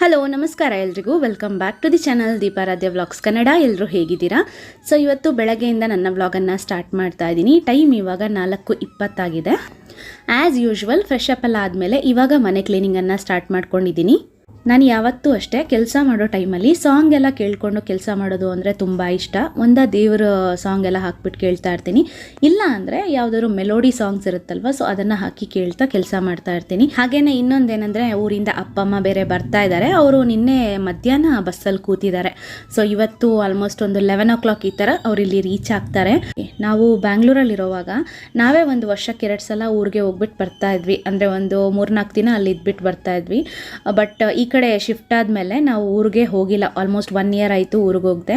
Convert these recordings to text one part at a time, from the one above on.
Hello ನಮಸ್ಕಾರ ಎಲ್ರಿಗೂ. Welcome back to the channel Deeparadhya vlogs Kannada ಎಲ್ಲರೂ ಹೇಗಿದ್ದೀರಾ? ಸೊ ಇವತ್ತು ಬೆಳಗ್ಗೆಯಿಂದ ನನ್ನ ವ್ಲಾಗನ್ನು ಸ್ಟಾರ್ಟ್ ಮಾಡ್ತಾ ಇದ್ದೀನಿ. ಟೈಮ್ ಇವಾಗ ನಾಲ್ಕು ಇಪ್ಪತ್ತಾಗಿದೆ. ಆ್ಯಸ್ ಯೂಶ್ವಲ್ ಫ್ರೆಶ್ ಅಪ್ ಎಲ್ಲ ಆದಮೇಲೆ ಇವಾಗ ಮನೆ ಕ್ಲೀನಿಂಗನ್ನು ಸ್ಟಾರ್ಟ್ ಮಾಡ್ಕೊಂಡಿದ್ದೀನಿ. ನಾನು ಯಾವತ್ತೂ ಅಷ್ಟೇ ಕೆಲಸ ಮಾಡೋ ಟೈಮಲ್ಲಿ ಸಾಂಗ್ ಎಲ್ಲ ಕೇಳ್ಕೊಂಡು ಕೆಲಸ ಮಾಡೋದು ಅಂದರೆ ತುಂಬ ಇಷ್ಟ. ಒಂದ ದೇವರ ಸಾಂಗ್ ಎಲ್ಲ ಹಾಕ್ಬಿಟ್ಟು ಕೇಳ್ತಾ ಇರ್ತೀನಿ. ಇಲ್ಲ ಅಂದರೆ ಯಾವುದಾದ್ರು ಮೆಲೋಡಿ ಸಾಂಗ್ಸ್ ಇರುತ್ತಲ್ವ, ಸೊ ಅದನ್ನು ಹಾಕಿ ಕೇಳ್ತಾ ಕೆಲಸ ಮಾಡ್ತಾ ಇರ್ತೀನಿ. ಹಾಗೇನೆ ಇನ್ನೊಂದೇನೆಂದರೆ ಊರಿಂದ ಅಪ್ಪ, ಅಮ್ಮ ಬೇರೆ ಬರ್ತಾ ಇದ್ದಾರೆ ಅವರು ನಿನ್ನೆ ಮಧ್ಯಾಹ್ನ ಬಸ್ಸಲ್ಲಿ ಕೂತಿದ್ದಾರೆ. ಸೊ ಇವತ್ತು ಆಲ್ಮೋಸ್ಟ್ ಒಂದು ಲೆವೆನ್ ಓ ಕ್ಲಾಕ್ ಈ ಥರ ಅವ್ರು ಇಲ್ಲಿ ರೀಚ್ ಆಗ್ತಾರೆ. ನಾವು ಬ್ಯಾಂಗ್ಳೂರಲ್ಲಿರುವಾಗ ನಾವೇ ಒಂದು ವರ್ಷಕ್ಕೆ ಎರಡು ಸಲ ಊರಿಗೆ ಹೋಗ್ಬಿಟ್ಟು ಬರ್ತಾ ಇದ್ವಿ. ಅಂದರೆ ಒಂದು ಮೂರ್ನಾಲ್ಕು ದಿನ ಅಲ್ಲಿ ಇದ್ಬಿಟ್ಟು ಬರ್ತಾ ಇದ್ವಿ. ಬಟ್ ಈ ಕಡೆ ಶಿಫ್ಟ್ ಆದಮೇಲೆ ನಾವು ಊರಿಗೆ ಹೋಗಿಲ್ಲ. ಆಲ್ಮೋಸ್ಟ್ ಒನ್ ಇಯರ್ ಆಯಿತು ಊರಿಗೆ ಹೋಗದೆ.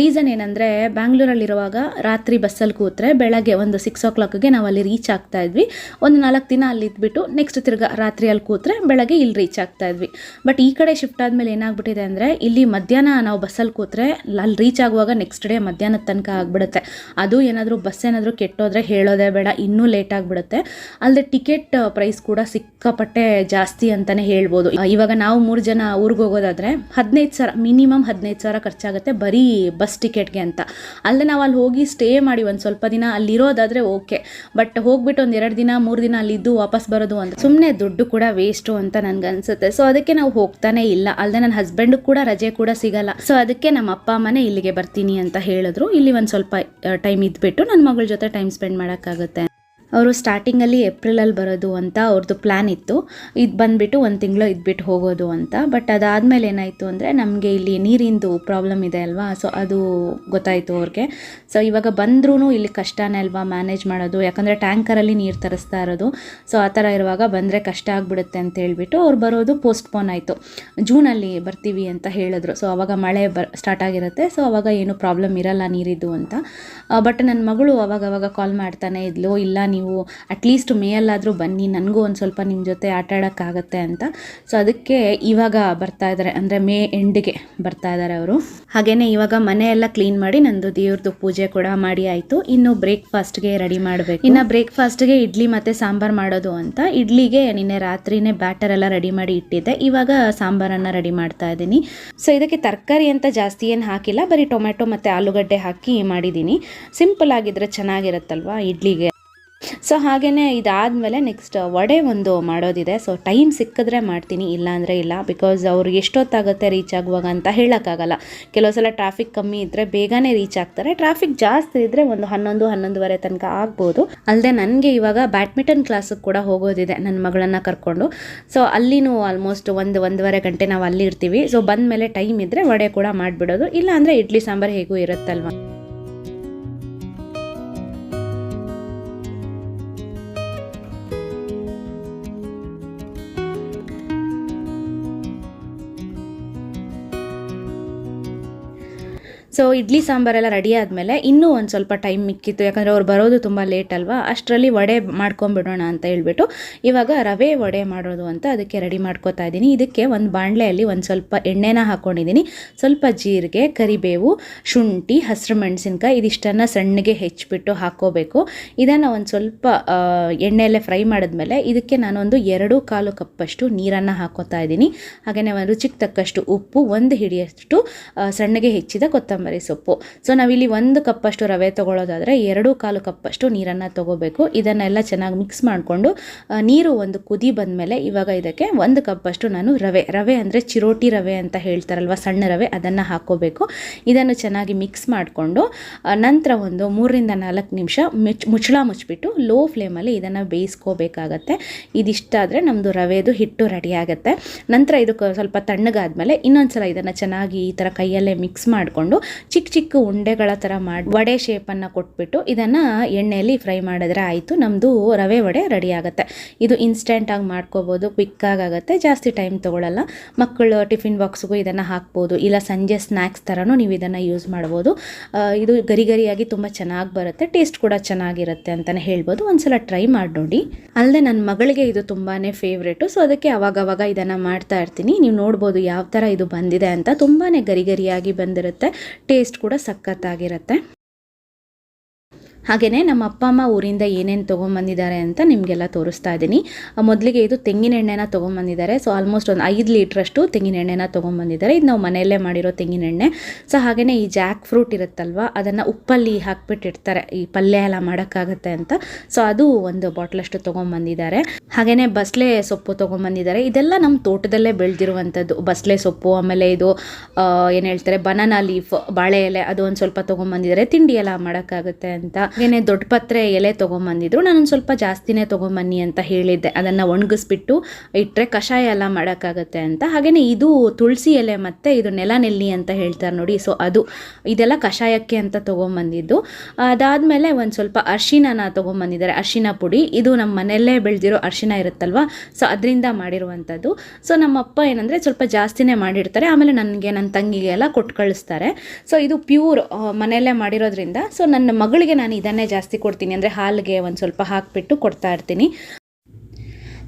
ರೀಸನ್ ಏನಂದರೆ ಬ್ಯಾಂಗ್ಳೂರಲ್ಲಿರುವಾಗ ರಾತ್ರಿ ಬಸ್ಸಲ್ಲಿ ಕೂತ್ರೆ ಬೆಳಗ್ಗೆ ಒಂದು ಸಿಕ್ಸ್ ಓ ಕ್ಲಾಕ್ಗೆ ನಾವು ಅಲ್ಲಿ ರೀಚ್ ಆಗ್ತಾ ಇದ್ವಿ. ಒಂದು ನಾಲ್ಕು ದಿನ ಅಲ್ಲಿ ಇದ್ಬಿಟ್ಟು ನೆಕ್ಸ್ಟ್ ತಿರ್ಗಾ ರಾತ್ರಿ ಅಲ್ಲಿ ಕೂತ್ರೆ ಬೆಳಗ್ಗೆ ಇಲ್ಲಿ ರೀಚ್ ಆಗ್ತಾ ಇದ್ವಿ. ಬಟ್ ಈ ಕಡೆ ಶಿಫ್ಟ್ ಆದಮೇಲೆ ಏನಾಗ್ಬಿಟ್ಟಿದೆ ಅಂದರೆ ಇಲ್ಲಿ ಮಧ್ಯಾಹ್ನ ನಾವು ಬಸ್ಸಲ್ಲಿ ಕೂತ್ರೆ ಅಲ್ಲಿ ರೀಚ್ ಆಗುವಾಗ ನೆಕ್ಸ್ಟ್ ಡೇ ಮಧ್ಯಾಹ್ನದ ತನಕ ಆಗಿಬಿಡುತ್ತೆ. ಅದು ಏನಾದರೂ ಬಸ್ ಏನಾದರೂ ಕೆಟ್ಟೋದ್ರೆ ಹೇಳೋದೇ ಬೇಡ, ಇನ್ನೂ ಲೇಟ್ ಆಗಿಬಿಡುತ್ತೆ. ಅಲ್ಲದೆ ಟಿಕೆಟ್ ಪ್ರೈಸ್ ಕೂಡ ಸಿಕ್ಕಾಪಟ್ಟೆ ಜಾಸ್ತಿ ಅಂತಲೇ ಹೇಳ್ಬೋದು. ಇವಾಗ ನಾವು ಮೂರು ಜನ ಊರಿಗೆ ಹೋಗೋದಾದರೆ ಹದಿನೈದು ಸಾವಿರ, ಮಿನಿಮಮ್ ಹದಿನೈದು ಸಾವಿರ ಖರ್ಚಾಗುತ್ತೆ ಬರೀ ಬಸ್ ಟಿಕೆಟ್ಗೆ ಅಂತ. ಅಲ್ಲದೆ ನಾವು ಅಲ್ಲಿ ಹೋಗಿ ಸ್ಟೇ ಮಾಡಿ ಒಂದು ಸ್ವಲ್ಪ ದಿನ ಅಲ್ಲಿರೋದಾದರೆ ಓಕೆ. ಬಟ್ ಹೋಗ್ಬಿಟ್ಟು ಒಂದು ಎರಡು ದಿನ, ಮೂರು ದಿನ ಅಲ್ಲಿದ್ದು ವಾಪಸ್ ಬರೋದು ಅಂತ ಸುಮ್ಮನೆ ದುಡ್ಡು ಕೂಡ ವೇಸ್ಟು ಅಂತ ನನಗೆ ಅನ್ಸುತ್ತೆ. ಸೊ ಅದಕ್ಕೆ ನಾವು ಹೋಗ್ತಾನೆ ಇಲ್ಲ. ಅಲ್ಲದೆ ನನ್ನ ಹಸ್ಬೆಂಡ್ ಕೂಡ ರಜೆ ಕೂಡ ಸಿಗಲ್ಲ. ಸೊ ಅದಕ್ಕೆ ನಮ್ಮ ಅಪ್ಪ ಅಮ್ಮನೇ ಇಲ್ಲಿಗೆ ಬರ್ತೀನಿ ಅಂತ ಹೇಳಿದ್ರು. ಇಲ್ಲಿ ಒಂದು ಸ್ವಲ್ಪ ಟೈಮ್ ಇದ್ಬಿಟ್ಟು ನನ್ನ ಮಗಳ ಜೊತೆ ಟೈಮ್ ಸ್ಪೆಂಡ್ ಮಾಡೋಕ್ಕಾಗುತ್ತೆ ಅವರು ಸ್ಟಾರ್ಟಿಂಗಲ್ಲಿ ಏಪ್ರಿಲಲ್ಲಿ ಬರೋದು ಅಂತ ಅವ್ರದ್ದು ಪ್ಲ್ಯಾನ್ ಇತ್ತು. ಇದು ಬಂದುಬಿಟ್ಟು ಒಂದು ತಿಂಗಳು ಇದ್ಬಿಟ್ಟು ಹೋಗೋದು ಅಂತ. ಬಟ್ ಅದಾದಮೇಲೆ ಏನಾಯಿತು ಅಂದರೆ ನಮಗೆ ಇಲ್ಲಿ ನೀರಿಂದು ಪ್ರಾಬ್ಲಮ್ ಇದೆ ಅಲ್ವಾ? ಸೊ ಅದು ಗೊತ್ತಾಯಿತು ಅವ್ರಿಗೆ. ಸೊ ಇವಾಗ ಬಂದ್ರೂ ಇಲ್ಲಿ ಕಷ್ಟನೇ ಅಲ್ವಾ ಮ್ಯಾನೇಜ್ ಮಾಡೋದು? ಯಾಕಂದರೆ ಟ್ಯಾಂಕರಲ್ಲಿ ನೀರು ತರಿಸ್ತಾ ಇರೋದು. ಸೊ ಆ ಥರ ಇರುವಾಗ ಬಂದರೆ ಕಷ್ಟ ಆಗಿಬಿಡುತ್ತೆ ಅಂತ ಹೇಳಿಬಿಟ್ಟು ಅವ್ರು ಬರೋದು ಪೋಸ್ಟ್ಪೋನ್ ಆಯಿತು. ಜೂನಲ್ಲಿ ಬರ್ತೀವಿ ಅಂತ ಹೇಳಿದ್ರು. ಸೊ ಅವಾಗ ಮಳೆ ಬ ಸ್ಟಾರ್ಟ್ ಆಗಿರುತ್ತೆ. ಸೊ ಅವಾಗ ಏನು ಪ್ರಾಬ್ಲಮ್ ಇರಲ್ಲ ನೀರಿದ್ದು ಅಂತ. ಬಟ್ ನನ್ನ ಮಗಳು ಅವಾಗ ಅವಾಗ ಕಾಲ್ ಮಾಡ್ತಾನೆ ಇದ್ಲು, ಇಲ್ಲ ನೀವು ಅಟ್ಲೀಸ್ಟ್ ಮೇಯಲ್ಲಾದರೂ ಬನ್ನಿ, ನನಗೂ ಒಂದು ಸ್ವಲ್ಪ ನಿಮ್ಮ ಜೊತೆ ಆಟ ಆಡೋಕ್ಕಾಗತ್ತೆ ಅಂತ. ಸೊ ಅದಕ್ಕೆ ಇವಾಗ ಬರ್ತಾ ಇದ್ದಾರೆ ಅಂದರೆ ಮೇ ಎಂಡ್ಗೆ ಬರ್ತಾ ಇದ್ದಾರೆ ಅವರು. ಹಾಗೆಯೇ ಇವಾಗ ಮನೆಯೆಲ್ಲ ಕ್ಲೀನ್ ಮಾಡಿ ನಂದು ದೇವ್ರದ್ದು ಪೂಜೆ ಕೂಡ ಮಾಡಿ ಆಯಿತು. ಇನ್ನು ಬ್ರೇಕ್ಫಾಸ್ಟ್ಗೆ ರೆಡಿ ಮಾಡಬೇಕು. ಇನ್ನು ಬ್ರೇಕ್ಫಾಸ್ಟ್ಗೆ ಇಡ್ಲಿ ಮತ್ತು ಸಾಂಬಾರು ಮಾಡೋದು ಅಂತ. ಇಡ್ಲಿಗೆ ನಿನ್ನೆ ರಾತ್ರಿನೇ ಬ್ಯಾಟರ್ ಎಲ್ಲ ರೆಡಿ ಮಾಡಿ ಇಟ್ಟಿದ್ದೆ. ಇವಾಗ ಸಾಂಬಾರನ್ನು ರೆಡಿ ಮಾಡ್ತಾ ಇದ್ದೀನಿ. ಸೊ ಇದಕ್ಕೆ ತರಕಾರಿ ಅಂತ ಜಾಸ್ತಿ ಏನು ಹಾಕಿಲ್ಲ. ಬರೀ ಟೊಮೆಟೊ ಮತ್ತು ಆಲೂಗಡ್ಡೆ ಹಾಕಿ ಮಾಡಿದ್ದೀನಿ. ಸಿಂಪಲ್ ಆಗಿದ್ರೆ ಚೆನ್ನಾಗಿರುತ್ತಲ್ವಾ ಇಡ್ಲಿಗೆ? ಸೊ ಹಾಗೆಯೇ ಇದಾದಮೇಲೆ ನೆಕ್ಸ್ಟ್ ವಡೆ ಒಂದು ಮಾಡೋದಿದೆ. ಸೊ ಟೈಮ್ ಸಿಕ್ಕಿದ್ರೆ ಮಾಡ್ತೀನಿ ಇಲ್ಲ ಅಂದರೆ ಇಲ್ಲ. ಬಿಕಾಸ್ ಅವ್ರಿಗೆ ಎಷ್ಟೊತ್ತಾಗುತ್ತೆ ರೀಚ್ ಆಗುವಾಗ ಅಂತ ಹೇಳೋಕ್ಕಾಗಲ್ಲ. ಕೆಲವು ಸಲ ಟ್ರಾಫಿಕ್ ಕಮ್ಮಿ ಇದ್ದರೆ ಬೇಗನೆ ರೀಚ್ ಆಗ್ತಾರೆ. ಟ್ರಾಫಿಕ್ ಜಾಸ್ತಿ ಇದ್ದರೆ ಒಂದು ಹನ್ನೊಂದು, ಹನ್ನೊಂದುವರೆ ತನಕ ಆಗ್ಬೋದು. ಅಲ್ಲದೆ ನನಗೆ ಇವಾಗ ಬ್ಯಾಡ್ಮಿಂಟನ್ ಕ್ಲಾಸಿಗೆ ಕೂಡ ಹೋಗೋದಿದೆ ನನ್ನ ಮಗಳನ್ನು ಕರ್ಕೊಂಡು. ಸೊ ಅಲ್ಲಿನೂ ಆಲ್ಮೋಸ್ಟ್ ಒಂದು, ಒಂದೂವರೆ ಗಂಟೆ ನಾವು ಅಲ್ಲಿ ಇರ್ತೀವಿ ಸೊ ಬಂದಮೇಲೆ ಟೈಮ್ ಇದ್ದರೆ ವಡೆ ಕೂಡ ಮಾಡಿಬಿಡೋದು. ಇಲ್ಲಾಂದರೆ ಇಡ್ಲಿ ಸಾಂಬಾರು ಹೇಗೂ ಇರುತ್ತಲ್ವ? ಸೊ ಇಡ್ಲಿ ಸಾಂಬಾರೆಲ್ಲ ರೆಡಿ ಆದಮೇಲೆ ಇನ್ನೂ ಒಂದು ಸ್ವಲ್ಪ ಟೈಮ್ ಮಿಕ್ಕಿತ್ತು. ಯಾಕಂದರೆ ಅವ್ರು ಬರೋದು ತುಂಬ ಲೇಟ್ ಅಲ್ವಾ? ಅಷ್ಟರಲ್ಲಿ ವಡೆ ಮಾಡ್ಕೊಂಬಿಡೋಣ ಅಂತ ಹೇಳ್ಬಿಟ್ಟು ಇವಾಗ ರವೆ ವಡೆ ಮಾಡೋದು ಅಂತ ಅದಕ್ಕೆ ರೆಡಿ ಮಾಡ್ಕೋತಾ ಇದ್ದೀನಿ. ಇದಕ್ಕೆ ಒಂದು ಬಾಣಲೆಯಲ್ಲಿ ಒಂದು ಸ್ವಲ್ಪ ಎಣ್ಣೆನ ಹಾಕ್ಕೊಂಡಿದ್ದೀನಿ ಸ್ವಲ್ಪ ಜೀರಿಗೆ, ಕರಿಬೇವು, ಶುಂಠಿ ಹಸಿರು ಮೆಣಸಿನ್ಕಾಯಿ ಇದಿಷ್ಟನ್ನು ಸಣ್ಣಗೆ ಹೆಚ್ಚಿಬಿಟ್ಟು ಹಾಕ್ಕೋಬೇಕು ಇದನ್ನು ಒಂದು ಸ್ವಲ್ಪ ಎಣ್ಣೆಯಲ್ಲೇ ಫ್ರೈ ಮಾಡಿದ್ಮೇಲೆ ಇದಕ್ಕೆ ನಾನೊಂದು ಎರಡು ಕಾಲು ಕಪ್ಪಷ್ಟು ನೀರನ್ನು ಹಾಕೋತಾ ಇದ್ದೀನಿ. ಹಾಗೆಯೇ ರುಚಿಗೆ ತಕ್ಕಷ್ಟು ಉಪ್ಪು, ಒಂದು ಹಿಡಿಯಷ್ಟು ಸಣ್ಣಗೆ ಹೆಚ್ಚಿದ ಕೊತ್ತಂಬರಿ ಸೊಪ್ಪು. ಸೊ ನಾವಿಲ್ಲಿ ಒಂದು ಕಪ್ಪಷ್ಟು ರವೆ ತೊಗೊಳ್ಳೋದಾದರೆ ಎರಡು ಕಾಲು ಕಪ್ಪಷ್ಟು ನೀರನ್ನು ತೊಗೋಬೇಕು. ಇದನ್ನೆಲ್ಲ ಚೆನ್ನಾಗಿ ಮಿಕ್ಸ್ ಮಾಡಿಕೊಂಡು ನೀರು ಒಂದು ಕುದಿ ಬಂದಮೇಲೆ ಇವಾಗ ಇದಕ್ಕೆ ಒಂದು ಕಪ್ಪಷ್ಟು ನಾನು ರವೆ. ರವೆ ಅಂದರೆ ಚಿರೋಟಿ ರವೆ ಅಂತ ಹೇಳ್ತಾರಲ್ವ, ಸಣ್ಣ ರವೆ, ಅದನ್ನು ಹಾಕ್ಕೋಬೇಕು ಇದನ್ನು ಚೆನ್ನಾಗಿ ಮಿಕ್ಸ್ ಮಾಡಿಕೊಂಡು ನಂತರ ಒಂದು ಮೂರರಿಂದ ನಾಲ್ಕು ನಿಮಿಷ ಮುಚ್, ಮುಚ್ಚಳ ಮುಚ್ಚಿಬಿಟ್ಟು ಲೋ ಫ್ಲೇಮಲ್ಲಿ ಇದನ್ನು ಬೇಯಿಸ್ಕೋಬೇಕಾಗತ್ತೆ. ಇದಿಷ್ಟಾದರೆ ನಮ್ಮದು ರವೆದು ಹಿಟ್ಟು ರೆಡಿ ಆಗುತ್ತೆ. ನಂತರ ಇದು ಸ್ವಲ್ಪ ತಣ್ಣಗಾದ್ಮೇಲೆ ಇನ್ನೊಂದು ಸಲ ಇದನ್ನು ಚೆನ್ನಾಗಿ ಈ ಥರ ಕೈಯಲ್ಲೇ ಮಿಕ್ಸ್ ಮಾಡಿಕೊಂಡು ಚಿಕ್ಕ ಚಿಕ್ಕ ಉಂಡೆಗಳ ಥರ ಮಾಡಿ ವಡೆ ಶೇಪನ್ನು ಕೊಟ್ಬಿಟ್ಟು ಇದನ್ನು ಎಣ್ಣೆಯಲ್ಲಿ ಫ್ರೈ ಮಾಡಿದ್ರೆ ಆಯಿತು. ನಮ್ಮದು ರವೆ ವಡೆ ರೆಡಿ ಆಗುತ್ತೆ. ಇದು ಇನ್ಸ್ಟೆಂಟಾಗಿ ಮಾಡ್ಕೋಬೋದು ಕ್ವಿಕ್ಕಾಗಿ ಆಗುತ್ತೆ. ಜಾಸ್ತಿ ಟೈಮ್ ತೊಗೊಳ್ಳಲ್ಲ ಮಕ್ಕಳು ಟಿಫಿನ್ ಬಾಕ್ಸ್ಗೂ ಇದನ್ನು ಹಾಕ್ಬೋದು. ಇಲ್ಲ ಸಂಜೆ ಸ್ನ್ಯಾಕ್ಸ್ ಥರನೂ ನೀವು ಇದನ್ನು ಯೂಸ್ ಮಾಡ್ಬೋದು. ಇದು ಗರಿ ಗರಿಯಾಗಿ ತುಂಬ ಚೆನ್ನಾಗಿ ಬರುತ್ತೆ. ಟೇಸ್ಟ್ ಕೂಡ ಚೆನ್ನಾಗಿರುತ್ತೆ ಅಂತಲೇ ಹೇಳ್ಬೋದು. ಒಂದ್ಸಲ ಟ್ರೈ ಮಾಡಿ ನೋಡಿ. ಅಲ್ಲದೆ ನನ್ನ ಮಗಳಿಗೆ ಇದು ತುಂಬಾ ಫೇವ್ರೇಟು ಸೊ ಅದಕ್ಕೆ ಅವಾಗವಾಗ ಇದನ್ನು ಮಾಡ್ತಾ ಇರ್ತೀನಿ. ನೀವು ನೋಡ್ಬೋದು ಯಾವ ಥರ ಇದು ಬಂದಿದೆ ಅಂತ. ತುಂಬಾ ಗರಿ ಗರಿಯಾಗಿ ಬಂದಿರುತ್ತೆ. ಟೇಸ್ಟ್ ಕೂಡ ಸಖತ್ತಾಗಿರುತ್ತೆ. ಹಾಗೆಯೇ ನಮ್ಮ ಅಪ್ಪ ಅಮ್ಮ ಊರಿಂದ ಏನೇನು ತೊಗೊಂಬಂದಿದ್ದಾರೆ ಅಂತ ನಿಮಗೆಲ್ಲ ತೋರಿಸ್ತಾ ಇದ್ದೀನಿ. ಮೊದಲಿಗೆ ಇದು ತೆಂಗಿನ ಎಣ್ಣೆನ ತೊಗೊಂಬಂದಿದ್ದಾರೆ. ಸೊ ಆಲ್ಮೋಸ್ಟ್ ಒಂದು ಐದು ಲೀಟ್ರಷ್ಟು ತೆಂಗಿನ ಎಣ್ಣೆನ ತೊಗೊಂಬಂದಿದ್ದಾರೆ. ಇದು ನಾವು ಮನೆಯಲ್ಲೇ ಮಾಡಿರೋ ತೆಂಗಿನ ಎಣ್ಣೆ. ಸೊ ಹಾಗೆಯೇ ಈ ಜಾಕ್ ಫ್ರೂಟ್ ಇರುತ್ತಲ್ವ, ಅದನ್ನು ಉಪ್ಪಲ್ಲಿ ಹಾಕ್ಬಿಟ್ಟಿರ್ತಾರೆ. ಈ ಪಲ್ಯ ಎಲ್ಲ ಮಾಡೋಕ್ಕಾಗತ್ತೆ ಅಂತ. ಸೊ ಅದು ಒಂದು ಬಾಟ್ಲಷ್ಟು ತೊಗೊಂಬಂದಿದ್ದಾರೆ. ಹಾಗೆಯೇ ಬಸ್ಲೆ ಸೊಪ್ಪು ತೊಗೊಂಬಂದಿದ್ದಾರೆ. ಇದೆಲ್ಲ ನಮ್ಮ ತೋಟದಲ್ಲೇ ಬೆಳೆದಿರುವಂಥದ್ದು. ಬಸಳೆ ಸೊಪ್ಪು, ಆಮೇಲೆ ಇದು ಏನು ಹೇಳ್ತಾರೆ ಬನಾನಾ ಲೀಫ್ ಬಾಳೆ ಎಲೆ, ಅದು ಒಂದು ಸ್ವಲ್ಪ ತೊಗೊಂಬಂದಿದ್ದಾರೆ. ತಿಂಡಿ ಎಲ್ಲ ಮಾಡೋಕ್ಕಾಗುತ್ತೆ ಅಂತ. ಹಾಗೆಯೇ ದೊಡ್ಡ ಪತ್ರೆ ಎಲೆ ತೊಗೊಂಬಂದಿದ್ರು. ನಾನೊಂದು ಸ್ವಲ್ಪ ಜಾಸ್ತಿನೇ ತೊಗೊಂಬನ್ನಿ ಅಂತ ಹೇಳಿದ್ದೆ. ಅದನ್ನು ಒಣಗಿಸ್ಬಿಟ್ಟು ಇಟ್ಟರೆ ಕಷಾಯ ಎಲ್ಲ ಮಾಡೋಕ್ಕಾಗತ್ತೆ ಅಂತ. ಹಾಗೆಯೇ ಇದು ತುಳಸಿ ಎಲೆ ಮತ್ತು ಇದು ನೆಲ ನೆಲ್ಲಿ ಅಂತ ಹೇಳ್ತಾರೆ ನೋಡಿ. ಸೊ ಅದು ಇದೆಲ್ಲ ಕಷಾಯಕ್ಕೆ ಅಂತ ತೊಗೊಂಬಂದಿದ್ದು. ಅದಾದಮೇಲೆ ಒಂದು ಸ್ವಲ್ಪ ಅರ್ಶಿಣನ ತೊಗೊಂಬಂದಿದ್ದಾರೆ. ಅರ್ಶಿನ ಪುಡಿ. ಇದು ನಮ್ಮ ಮನೆಯಲ್ಲೇ ಬೆಳೆದಿರೋ ಅರ್ಶಿನ ಇರುತ್ತಲ್ವ? ಸೊ ಅದರಿಂದ ಮಾಡಿರುವಂಥದ್ದು. ಸೊ ನಮ್ಮ ಅಪ್ಪ ಏನಂದರೆ ಸ್ವಲ್ಪ ಜಾಸ್ತಿನೇ ಮಾಡಿರ್ತಾರೆ. ಆಮೇಲೆ ನನಗೆ ನನ್ನ ತಂಗಿಗೆ ಎಲ್ಲ ಕೊಟ್ಟು ಕಳಿಸ್ತಾರೆ. ಸೊ ಇದು ಪ್ಯೂರ್ ಮನೆಯಲ್ಲೇ ಮಾಡಿರೋದ್ರಿಂದ. ಸೊ ನನ್ನ ಮಗಳಿಗೆ ನಾನು ಇದನ್ನೇ ಜಾಸ್ತಿ ಕೊಡ್ತೀನಿ. ಅಂದರೆ ಹಾಲಿಗೆ ಒಂದು ಸ್ವಲ್ಪ ಹಾಕಿಬಿಟ್ಟು ಕೊಡ್ತಾ ಇರ್ತೀನಿ.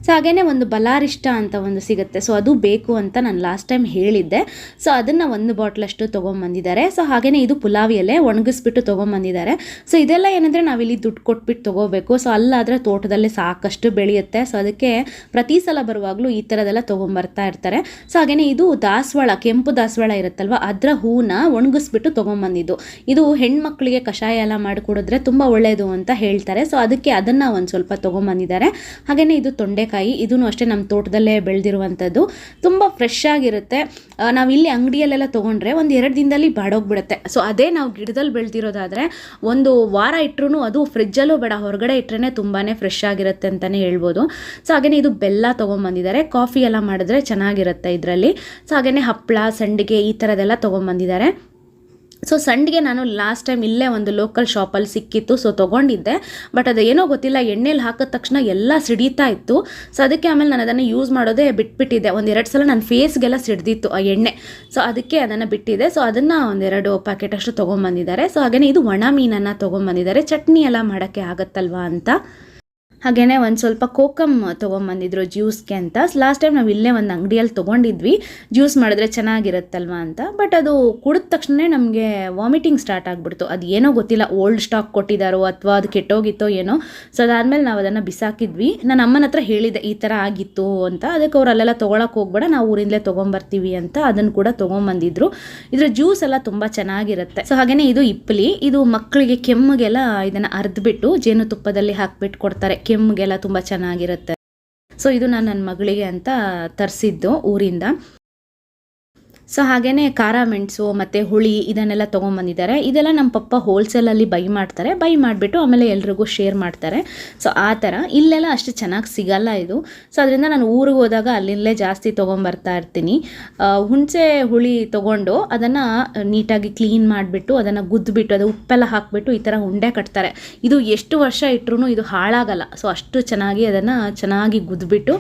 ಸೊ ಹಾಗೆಯೇ ಒಂದು ಬಲಾರಿಷ್ಟ ಅಂತ ಒಂದು ಸಿಗುತ್ತೆ. ಸೊ ಅದು ಬೇಕು ಅಂತ ನಾನು ಲಾಸ್ಟ್ ಟೈಮ್ ಹೇಳಿದ್ದೆ. ಸೊ ಅದನ್ನು ಒಂದು ಬಾಟ್ಲಷ್ಟು ತೊಗೊಂಬಂದಿದ್ದಾರೆ. ಸೊ ಹಾಗೆಯೇ ಇದು ಪುಲಾವಿಯಲ್ಲೇ ಒಣಗಿಸ್ಬಿಟ್ಟು ತೊಗೊಂಬಂದಿದ್ದಾರೆ. ಸೊ ಇದೆಲ್ಲ ಏನಂದರೆ ನಾವಿಲ್ಲಿ ದುಡ್ಡು ಕೊಟ್ಬಿಟ್ಟು ತೊಗೋಬೇಕು. ಸೊ ಅಲ್ಲಾದರೆ ತೋಟದಲ್ಲೇ ಸಾಕಷ್ಟು ಬೆಳೆಯುತ್ತೆ. ಸೊ ಅದಕ್ಕೆ ಪ್ರತಿ ಸಲ ಬರುವಾಗಲೂ ಈ ಥರದೆಲ್ಲ ತೊಗೊಂಬರ್ತಾ ಇರ್ತಾರೆ. ಸೊ ಹಾಗೆಯೇ ಇದು ದಾಸವಾಳ, ಕೆಂಪು ದಾಸವಾಳ ಇರುತ್ತಲ್ವ? ಅದರ ಹೂನ ಒಣಗಿಸ್ಬಿಟ್ಟು ತೊಗೊಂಬಂದಿದ್ದು. ಇದು ಹೆಣ್ಮಕ್ಳಿಗೆ ಕಷಾಯ ಎಲ್ಲ ಮಾಡಿಕೊಡಿದ್ರೆ ತುಂಬ ಒಳ್ಳೆಯದು ಅಂತ ಹೇಳ್ತಾರೆ. ಸೊ ಅದಕ್ಕೆ ಅದನ್ನು ಒಂದು ಸ್ವಲ್ಪ ತೊಗೊಂಬಂದಿದ್ದಾರೆ. ಹಾಗೆಯೇ ಇದು ತೊಂಡೆಕಾಯಿ ಇದೂ ಅಷ್ಟೇ ನಮ್ಮ ತೋಟದಲ್ಲೇ ಬೆಳೆದಿರುವಂಥದ್ದು. ತುಂಬ ಫ್ರೆಶ್ ಆಗಿರುತ್ತೆ. ನಾವು ಇಲ್ಲಿ ಅಂಗಡಿಯಲ್ಲೆಲ್ಲ ತೊಗೊಂಡ್ರೆ ಒಂದು ಎರಡು ದಿನದಲ್ಲಿ ಬಾಡೋಗ್ಬಿಡುತ್ತೆ. ಸೊ ಅದೇ ನಾವು ಗಿಡದಲ್ಲಿ ಬೆಳೆದಿರೋದಾದರೆ ಒಂದು ವಾರ ಇಟ್ಟರು ಅದು ಫ್ರಿಜ್ಜಲ್ಲೂ ಬೇಡ, ಹೊರಗಡೆ ಇಟ್ಟರೆ ತುಂಬಾ ಫ್ರೆಶ್ ಆಗಿರುತ್ತೆ ಅಂತಲೇ ಹೇಳ್ಬೋದು. ಸೊ ಹಾಗೆಯೇ ಇದು ಬೆಲ್ಲ ತೊಗೊಂಬಂದಿದ್ದಾರೆ. ಕಾಫಿ ಎಲ್ಲ ಮಾಡಿದ್ರೆ ಚೆನ್ನಾಗಿರುತ್ತೆ ಇದರಲ್ಲಿ. ಸೊ ಹಾಗೆಯೇ ಹಪ್ಪಳ ಸಂಡಿಗೆ ಈ ಥರದ್ದೆಲ್ಲ ತೊಗೊಂಬಂದಿದ್ದಾರೆ. ಸೊ ಸಂಡಿಗೆ ನಾನು ಲಾಸ್ಟ್ ಟೈಮ್ ಇಲ್ಲೇ ಒಂದು ಲೋಕಲ್ ಶಾಪಲ್ಲಿ ಸಿಕ್ಕಿತ್ತು. ಸೊ ತೊಗೊಂಡಿದ್ದೆ. ಬಟ್ ಅದು ಏನೋ ಗೊತ್ತಿಲ್ಲ. ಎಣ್ಣೆಲಿ ಹಾಕಿದ ತಕ್ಷಣ ಎಲ್ಲ ಸಿಡಿತಾ ಇತ್ತು. ಸೊ ಅದಕ್ಕೆ ಆಮೇಲೆ ನಾನು ಅದನ್ನು ಯೂಸ್ ಮಾಡೋದೇ ಬಿಟ್ಬಿಟ್ಟಿದ್ದೆ. ಒಂದು ಎರಡು ಸಲ ನನ್ನ ಫೇಸ್ಗೆಲ್ಲ ಸಿಡ್ದಿತ್ತು ಆ ಎಣ್ಣೆ. ಸೊ ಅದಕ್ಕೆ ಅದನ್ನು ಬಿಟ್ಟಿದ್ದೆ. ಸೊ ಅದನ್ನು ಒಂದೆರಡು ಪ್ಯಾಕೆಟ್ ಅಷ್ಟು ತೊಗೊಂಬಂದಿದ್ದಾರೆ. ಸೊ ಹಾಗೆಯೇ ಇದು ಒಣ ಮೀನನ್ನು ತೊಗೊಂಬಂದಿದ್ದಾರೆ. ಚಟ್ನಿ ಎಲ್ಲ ಮಾಡೋಕ್ಕೆ ಆಗುತ್ತಲ್ವಾ ಅಂತ. ಹಾಗೆಯೇ ಒಂದು ಸ್ವಲ್ಪ ಕೋಕಮ್ ತೊಗೊಂಬಂದಿದ್ರು ಜ್ಯೂಸ್ಗೆ ಅಂತ. ಲಾಸ್ಟ್ ಟೈಮ್ ನಾವು ಇಲ್ಲೇ ಒಂದು ಅಂಗಡಿಯಲ್ಲಿ ತೊಗೊಂಡಿದ್ವಿ. ಜ್ಯೂಸ್ ಮಾಡಿದ್ರೆ ಚೆನ್ನಾಗಿರುತ್ತಲ್ವಾ ಅಂತ. ಬಟ್ ಅದು ಕುಡಿದ ತಕ್ಷಣ ನಮಗೆ ವಾಮಿಟಿಂಗ್ ಸ್ಟಾರ್ಟ್ ಆಗಿಬಿಡ್ತು. ಅದು ಏನೋ ಗೊತ್ತಿಲ್ಲ ಓಲ್ಡ್ ಸ್ಟಾಕ್ ಕೊಟ್ಟಿದ್ದಾರೋ ಅಥವಾ ಅದು ಕೆಟ್ಟೋಗಿತ್ತೋ ಏನೋ. ಸೊ ಅದಾದಮೇಲೆ ನಾವು ಅದನ್ನು ಬಿಸಾಕಿದ್ವಿ. ನನ್ನ ಅಮ್ಮನ ಹತ್ರ ಹೇಳಿದೆ ಈ ಥರ ಆಗಿತ್ತು ಅಂತ. ಅದಕ್ಕೆ ಅವ್ರು ಅಲ್ಲೆಲ್ಲ ತೊಗೊಳಕ್ಕೆ ಹೋಗ್ಬೇಡ, ನಾವು ಊರಿಂದಲೇ ತೊಗೊಂಬರ್ತೀವಿ ಅಂತ ಅದನ್ನು ಕೂಡ ತೊಗೊಂಬಂದಿದ್ರು. ಇದರ ಜ್ಯೂಸ್ ಎಲ್ಲ ತುಂಬ ಚೆನ್ನಾಗಿರುತ್ತೆ. ಸೊ ಹಾಗೆಯೇ ಇದು ಇಪ್ಪಲಿ ಇದು ಮಕ್ಕಳಿಗೆ ಕೆಮ್ಮಿಗೆಲ್ಲ ಇದನ್ನು ಅರ್ದ್ಬಿಟ್ಟು ಜೇನುತುಪ್ಪದಲ್ಲಿ ಹಾಕ್ಬಿಟ್ಟು ಕೊಡ್ತಾರೆ. ಕೆಮ್ಮಿಗೆಲ್ಲ ತುಂಬ ಚೆನ್ನಾಗಿರುತ್ತೆ. ಸೊ ಇದು ನಾನು ನನ್ನ ಮಗಳಿಗೆ ಅಂತ ತರಿಸಿದ್ದು ಊರಿಂದ. ಸೊ ಹಾಗೆಯೇ ಖಾರ ಮೆಣಸು ಮತ್ತು ಹುಳಿ ಇದನ್ನೆಲ್ಲ ತೊಗೊಂಬಂದಿದ್ದಾರೆ. ಇದೆಲ್ಲ ನಮ್ಮ ಪಪ್ಪ ಹೋಲ್ಸೇಲಲ್ಲಿ ಬೈ ಮಾಡ್ತಾರೆ. ಬೈ ಮಾಡಿಬಿಟ್ಟು ಆಮೇಲೆ ಎಲ್ರಿಗೂ ಶೇರ್ ಮಾಡ್ತಾರೆ. ಸೊ ಆ ಥರ. ಇಲ್ಲೆಲ್ಲ ಅಷ್ಟು ಚೆನ್ನಾಗಿ ಸಿಗಲ್ಲ ಇದು. ಸೊ ಅದರಿಂದ ನಾನು ಊರಿಗೆ ಹೋದಾಗ ಅಲ್ಲಿಂದಲೇ ಜಾಸ್ತಿ ತೊಗೊಂಬರ್ತಾ ಇರ್ತೀನಿ. ಹುಣಸೆ ಹುಳಿ ತೊಗೊಂಡು ಅದನ್ನು ನೀಟಾಗಿ ಕ್ಲೀನ್ ಮಾಡಿಬಿಟ್ಟು ಅದನ್ನು ಗುದ್ದುಬಿಟ್ಟು ಅದು ಉಪ್ಪೆಲ್ಲ ಹಾಕಿಬಿಟ್ಟು ಈ ಥರ ಉಂಡೆ ಕಟ್ತಾರೆ. ಇದು ಎಷ್ಟು ವರ್ಷ ಇಟ್ಟರು ಇದು ಹಾಳಾಗಲ್ಲ. ಸೊ ಅಷ್ಟು ಚೆನ್ನಾಗಿ ಅದನ್ನು ಚೆನ್ನಾಗಿ ಗುದ್ದುಬಿಟ್ಟು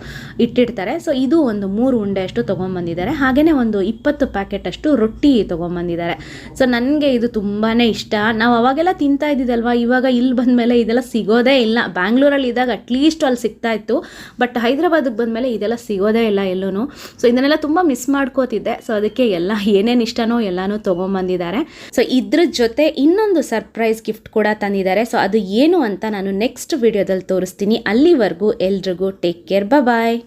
ಇಟ್ಟಿರ್ತಾರೆ. ಸೊ ಇದು ಒಂದು ಮೂರು ಉಂಡೆ ಅಷ್ಟು ತೊಗೊಂಬಂದಿದ್ದಾರೆ. ಹಾಗೆಯೇ ಒಂದು ಇಪ್ಪತ್ತು ಪ್ಯಾಕೆಟ್ ಅಷ್ಟು ರೊಟ್ಟಿ ತೊಗೊಂಬಂದಿದ್ದಾರೆ. ಸೊ ನನಗೆ ಇದು ತುಂಬಾ ಇಷ್ಟ. ನಾವು ಅವಾಗೆಲ್ಲ ತಿಂತಾ ಇದ್ದಿದ್ದಲ್ವಾ? ಇವಾಗ ಇಲ್ಲಿ ಬಂದಮೇಲೆ ಇದೆಲ್ಲ ಸಿಗೋದೇ ಇಲ್ಲ. ಬ್ಯಾಂಗ್ಳೂರಲ್ಲಿ ಇದ್ದಾಗ ಅಟ್ಲೀಸ್ಟ್ ಅಲ್ಲಿ ಸಿಗ್ತಾ ಇತ್ತು. ಬಟ್ ಹೈದ್ರಾಬಾದಿಗೆ ಬಂದಮೇಲೆ ಇದೆಲ್ಲ ಸಿಗೋದೇ ಇಲ್ಲ ಎಲ್ಲೂ ಸೊ ಇದನ್ನೆಲ್ಲ ತುಂಬ ಮಿಸ್ ಮಾಡ್ಕೋತಿದ್ದೆ. ಸೊ ಅದಕ್ಕೆ ಎಲ್ಲ ಏನೇನು ಇಷ್ಟನೋ ಎಲ್ಲನೂ ತೊಗೊಂಬಂದಿದ್ದಾರೆ. ಸೊ ಇದ್ರ ಜೊತೆ ಇನ್ನೊಂದು ಸರ್ಪ್ರೈಸ್ ಗಿಫ್ಟ್ ಕೂಡ ತಂದಿದ್ದಾರೆ. ಸೊ ಅದು ಏನು ಅಂತ ನಾನು ನೆಕ್ಸ್ಟ್ ವಿಡಿಯೋದಲ್ಲಿ ತೋರಿಸ್ತೀನಿ. ಅಲ್ಲಿವರೆಗೂ ಎಲ್ರಿಗೂ ಟೇಕ್ ಕೇರ್ ಬಾಯ್